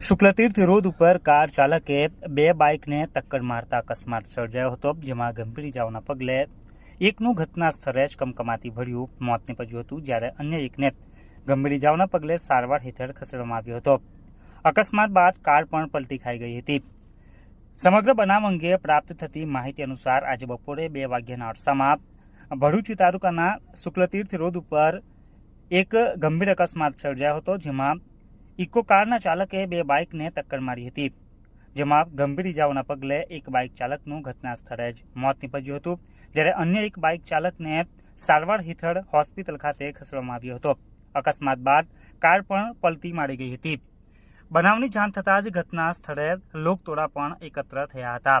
Shuklatirth road ઉપર car ચાલકે બે બાઇકને ટક્કર મારતા અકસ્માત સર્જાયો હતો જેમાં ગંભીર ઇજાઓના પગલે એકનું ઘટના સ્થળે જ કમકમાતી ભર્યું મોત નીપજ્યું હતું જ્યારે અન્ય એકને ગંભીર ઇજાઓના પગલે સારવાર હેઠળ ખસેડવામાં આવ્યો હતો. અકસ્માત બાદ કાર પણ પલટી ખાઈ ગઈ હતી. સમગ્ર બનાવ અંગે પ્રાપ્ત થતી માહિતી અનુસાર આજે બપોરે બે વાગ્યાના અરસામાં ભરૂચ તાલુકાના શુક્લતીર્થ રોડ ઉપર એક ગંભીર અકસ્માત સર્જાયો હતો, જેમાં ઇકો કારના ચાલકે બે બાઇકને ટક્કર મારી હતી. જેમાં ગંભીર ઇજાઓના પગલે એક બાઇક ચાલકનું ઘટના સ્થળે જ મોત નીપજ્યું હતું. જ્યારે અન્ય એક બાઇક ચાલકને સારવાર હેઠળ હોસ્પિટલ ખાતે ખસેડવામાં આવ્યો હતો. અકસ્માત બાદ કાર પણ પલટી મારી ગઈ હતી. બનાવની જાણ થતાં જ ઘટના સ્થળે લોકતોડા પણ એકત્ર થયા હતા.